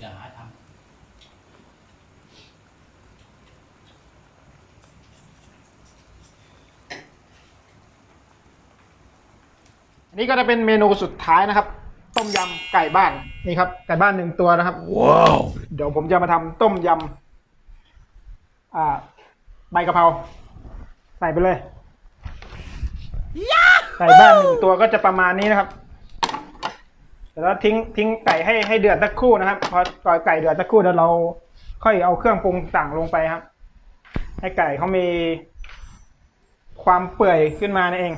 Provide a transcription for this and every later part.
อย่าหาทอันนี้ก็จะเป็นเมนูสุดท้ายนะครับ ต้มยำไก่บ้านนี่ครับไก่บ้านหนึ่งตัวนะครับ ว้าว เดี๋ยวผมจะมาทำต้มยำอ่าใบกะเพราใส่ไปเลยไก่บ้านหนึ่งตัวก็จะประมาณนี้นะครับ แล้วทิ้งทิ้งไก่ให้ให้เดือดสักครู่นะครับ พอปล่อยไก่เดือดสักครู่แล้วเราค่อยเอาเครื่องปรุงต่างลงไปครับ ให้ไก่เขามีความเปื่อยขึ้นมานั่นเอง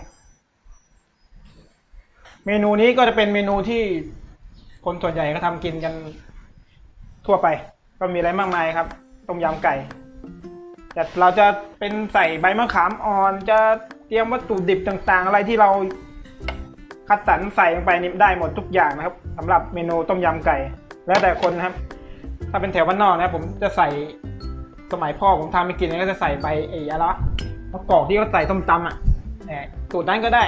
เมนูนี้ก็จะเป็นเมนูที่คนส่วนใหญ่ก็ทำกินกันทั่วไป ก็มีอะไรมากมายครับ ต้มยำไก่ แต่เราจะเป็นใส่ใบมะขามอ่อน จะเตรียมวัตถุดิบต่างๆ อะไรที่เรา คัดสรรใส่ลงไปนี่ได้หมดทุกอย่างนะครับสำหรับเมนูต้มยำไก่ แล้วแต่คนนะครับ ถ้าเป็นแถวบ้านนอกนะผมจะใส่สมัยพ่อผมทำไปกินเนี่ยก็จะใส่ไปไอ้อะไรวะมะกอกที่เขาใส่ต้มตำอะแหมสูตรนั้นก็ได้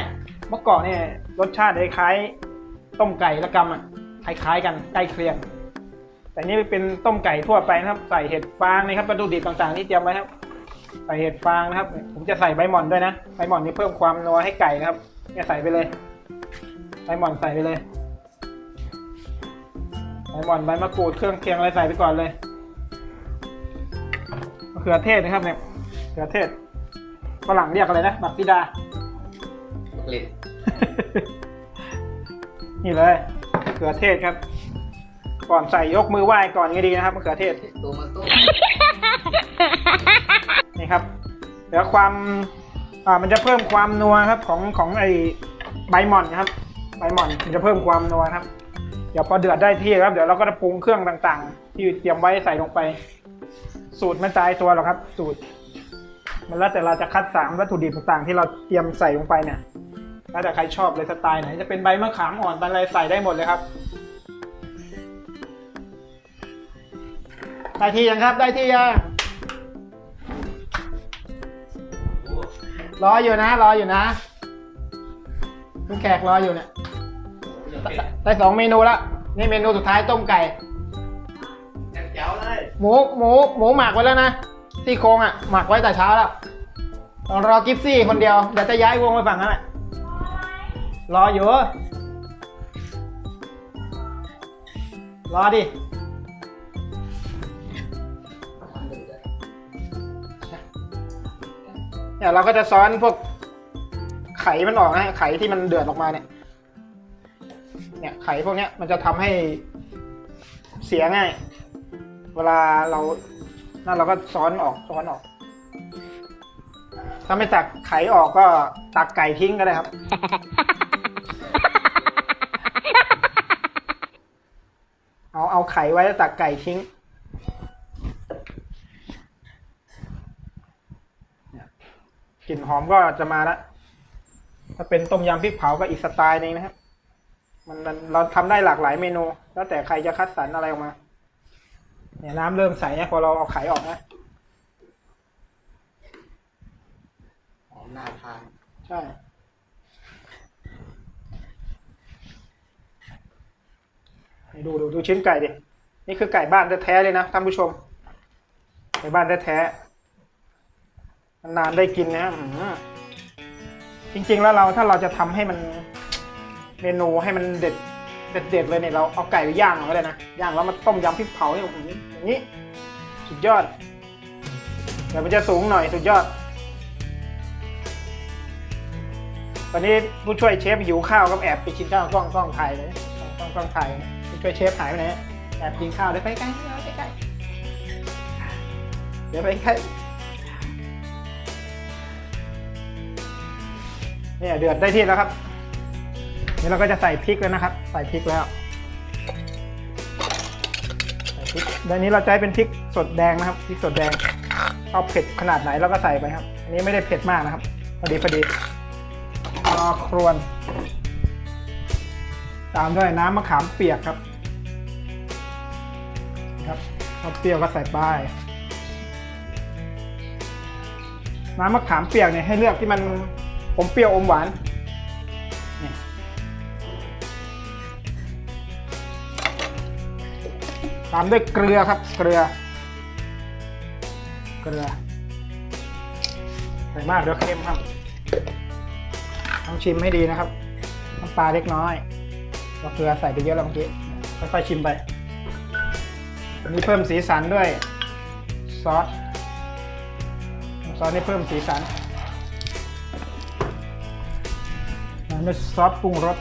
มะกอกเนี่ยรสชาติคล้ายต้มไก่ละกำอะคล้ายๆกันใกล้เคียง แต่นี่เป็นต้มไก่ทั่วไปนะครับ ใส่เห็ดฟางนะครับวัตถุดิบต่างๆที่เตรียมไว้ครับ ใส่เห็ดฟางนะครับ ผมจะใส่ใบหม่อนด้วยนะใบหม่อนนี่เพิ่มความนัวให้ไก่นะครับเนี่ยใส่ไปเลย ใบหม่อนใส่ไปเลยใบหม่อนใบมะกรูดเครื่องเคียงอะไรใส่ไปก่อนเลยมะเขือเทศนะครับเนี่ยมะเขือเทศฝรั่งเรียกอะไรนะบักซิดาเล่นนี่เลยมะเขือเทศครับ ก่อนใส่ยกมือไหว้ก่อนก็ดีนะครับมะเขือเทศตัวมาตุ้มนี่ครับเดี๋ยวความอ่ามันจะเพิ่มความนัวครับของของไอใบหม่อนนะครับ ใบหม่อนมันจะเพิ่มความนัวครับ เดี๋ยวพอเดือดได้ที่ครับ เดี๋ยวเราก็จะปรุงเครื่องต่างๆ ที่เตรียมไว้ใส่ลงไป สูตรมันตายตัวหรอกครับ สูตร มันแล้วแต่เราจะคัดสามวัตถุดิบต่างๆ ที่เราเตรียมใส่ลงไปเนี่ยแล้วแต่ใครชอบเลยสไตล์ไหนจะเป็นใบมะขามอ่อนเป็นอะไรใส่ได้หมดเลยครับได้ที่ยังครับได้ที่ยังรออยู่นะ รออยู่นะคุณแขกรออยู่เนี่ย ได้สองเมนูแล้วนี่เมนูสุดท้ายต้มไก่ แจ๋วเลย หมูหมูหมูหมักไว้แล้วนะซี่โครงอะหมักไว้แต่เช้าแล้วต้องรอกิฟซี่คนเดียวเดี๋ยวจะย้ายวงไปฝั่งนั้นแหละรออยู่รอดิเนี่ยเราก็จะซ้อนพวกไข่มันออกนะไข่ที่มันเดือดออกมาเนี่ยเนี่ย ไข่พวกเนี้ยมันจะทำให้เสียง่าย เวลาเรานั่นเราก็ซ้อนออกซ้อนออก ถ้าไม่ตักไข่ออกก็ตักไก่ทิ้งก็ได้ครับ เอาเอาไข่ไว้แล้วตักไก่ทิ้งกลิ่นหอมก็จะมาแล้วถ้าเป็นต้มยำพริกเผาก็อีกสไตล์หนึงนะครับ มันมันเราทำได้หลากหลายเมนู แล้วแต่ใครจะคัดสรรอะไรออกมา เนี่ยน้ำเริ่มใสเนี่ยพอเราเอาไข่ออกนะหอมน่าทานใช่ให้ดูดูดูชิ้นไก่ดิ นี่คือไก่บ้านแท้ๆเลยนะท่านผู้ชม ไก่บ้านแท้ๆนานๆได้กินนะอื้อหือจริงๆแล้วเราถ้าเราจะทำให้มัน เมนูให้มันเด็ดเด็ดๆเลยเนี่ยเราเอาไก่ไปย่างเอาก็ได้นะย่างแล้วมาต้มยำพริกเผาเนี่ยโอ้โหอย่างนี้สุดยอดเดี๋ยวมันจะสูงหน่อยสุดยอด ตอนนี้ผู้ช่วยเชฟหิวข้าวก็แอบไปกินข้าวกล้องกล้องถ่ายเลยกล้องกล้องถ่ายผู้ช่วยเชฟหายไปไหนแอบกินข้าวเดี๋ยวไปใกล้ๆเดี๋ยวไปใกล้เดี๋ยวไปใกล้เนี่ยเดือดได้ที่แล้วครับ นี่เราก็จะใส่พริกแล้วนะครับ ใส่พริกแล้วใส่พริกด้านนี้เราใช้เป็นพริกสดแดงนะครับพริกสดแดงชอบเผ็ดขนาดไหนเราก็ใส่ไปครับอันนี้ไม่ได้เผ็ดมากนะครับพอดีพอดีรอครวน ตามด้วยน้ำมะขามเปียกครับ ครับเอาเปรี้ยวก็ใส่ไปน้ำมะขามเปียกเนี่ยให้เลือกที่มันอมเปรี้ยวอมหวาน ตามด้วยเกลือครับ เกลือ เกลือใส่มากเดี๋ยวเค็มครับ ต้องชิมให้ดีนะครับ น้ำปลาเล็กน้อยเราเกลือใส่ไปเยอะแล้วเมื่อกี้ ค่อยๆชิมไปอันนี้เพิ่มสีสันด้วยซอส ซอสนี่เพิ่มสีสันนนี้ซอสปรุงรส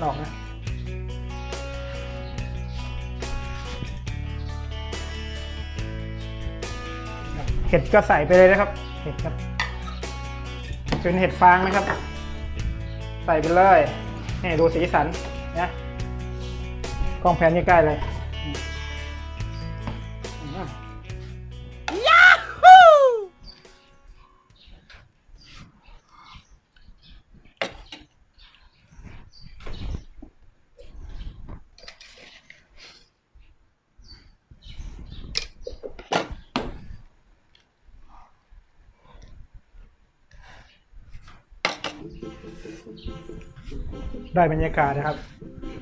มันออกนะเห็ดก็ใส่ไปเลยนะครับ เห็ดครับ เป็นเห็ดฟางนะครับ ใส่ไปเลยนี่ดูสีสันนะกล้องแพนใกล้ๆเลย ได้บรรยากาศนะครับ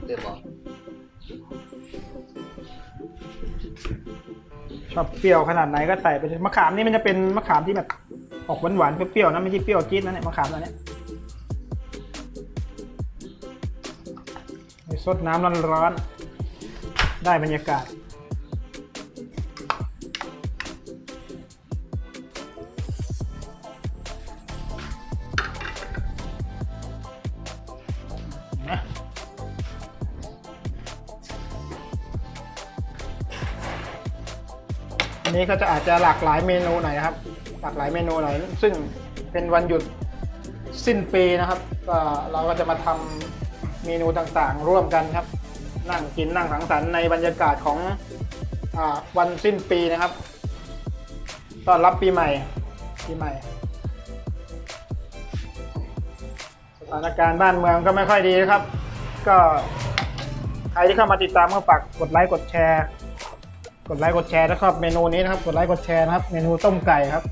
เดี๋ยวบอกชอบเปรี้ยวขนาดไหนก็ใส่ไปเลยมะขามนี่มันจะเป็นมะขามที่แบบ ออกหวานๆเปรี้ยวๆนะไม่ใช่เปรี้ยวจี๊ดนะเนี่ยมะขามตัวเนี้ยไปซดน้ำร้อนๆได้บรรยากาศ อันนี้ก็จะอาจจะหลากหลายเมนูหน่อยนะครับ หลากหลายเมนูหน่อย ซึ่งเป็นวันหยุดสิ้นปีนะครับก็เราก็จะมาทำเมนูต่างๆ ร่วมกันครับ นั่งกินนั่งสังสรรค์ในบรรยากาศของอวันสิ้นปีนะครับต้อนรับปีใหม่ปีใหม่ สถานการณ์บ้านเมืองก็ไม่ค่อยดีนะครับ ก็ใครที่เข้ามาติดตามก็ฝากกดไลค์กดแชร์ กดไลค์กดแชร์นะครับเมนูนี้นะครับ กดไลค์กดแชร์นะครับ เมนูต้มไก่ครับ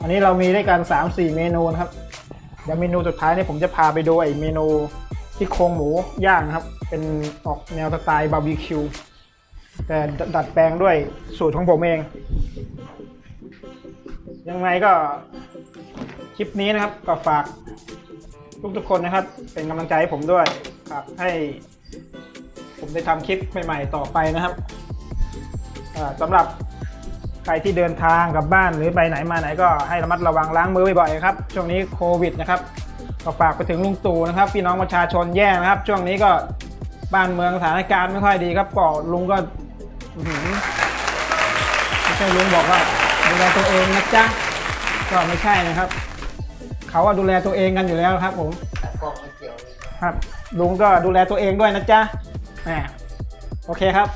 อันนี้เรามีด้วยกัน3 4 เมนูนะครับ เดี๋ยวเมนูสุดท้ายนี่ผมจะพาไปดูไอ้เมนูที่โครงหมูย่างนะครับ เป็นออกแนวสไตล์บาร์บีคิว แต่ดัดแปลงด้วยสูตรของผมเอง ยังไงก็คลิปนี้นะครับก็ฝากทุกๆคนนะครับ เป็นกำลังใจให้ผมด้วยครับให้ผมได้ทำคลิปใหม่ ๆ ต่อไปนะครับ สำหรับใครที่เดินทางกลับบ้านหรือไปไหนมาไหนก็ให้ระมัดระวังล้างมือบ่อยๆครับ ช่วงนี้โควิดนะครับก็ฝากไปถึงลุงตู่นะครับ พี่น้องประชาชนแย่นะครับ ช่วงนี้ก็บ้านเมืองสถานการณ์ไม่ค่อยดีครับก็ลุงก็อื้อหือไม่ใช่ลุงบอกว่าดูแลตัวเองนะจ๊ะก็ไม่ใช่นะครับ เขาว่าดูแลตัวเองกันอยู่แล้วครับ ผมแต่กล้องไม่เกี่ยวเลยครับลุงก็ดูแลตัวเองด้วยนะจ๊ะแหมโอเคครับ